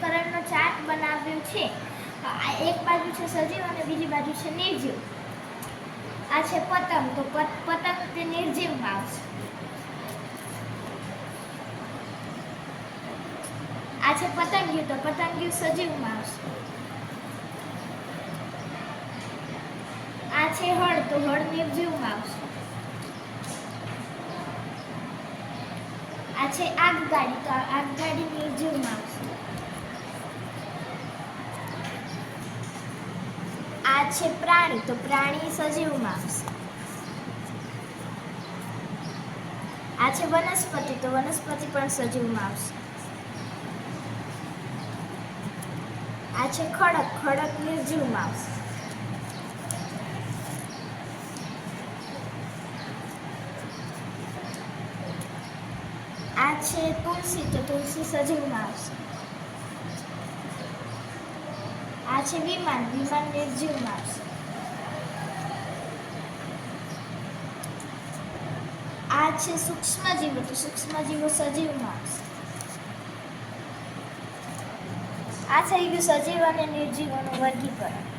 Chart બનાવ્યો છે. એક બાજુ છે સજીવ અને બીજી બાજુ છે નિર્જીવ. આ છે પતંગ, તો પતંગ તે નિર્જીવમાં આવશે. આ છે પતંગિયું, તો પતંગિયું સજીવમાં આવશે. આ છે હળ, તો હળ નિર્જીવમાં આવશે. આ છે આગગાડી તો આગગાડી નિર્જીવમાં આવશે. આ છે પ્રાણી, તો પ્રાણી સજીવમાં આવશે. આ છે વનસ્પતિ, તો વનસ્પતિ પણ સજીવમાં આવશે. આ છે ખડક ખડક નિર્જીવમાં આવશે. આ છે તુલસી, તો તુલસી સજીવમાં આવશે આ છે વિમાન વિમાન નિર્જીવમાં આવશે આ છે સૂક્ષ્મજીવો તો સૂક્ષ્મજીવો સજીવમાં આવશે આ થઈ ગયું સજીવ અને નિર્જીવોનું વર્ગીકરણ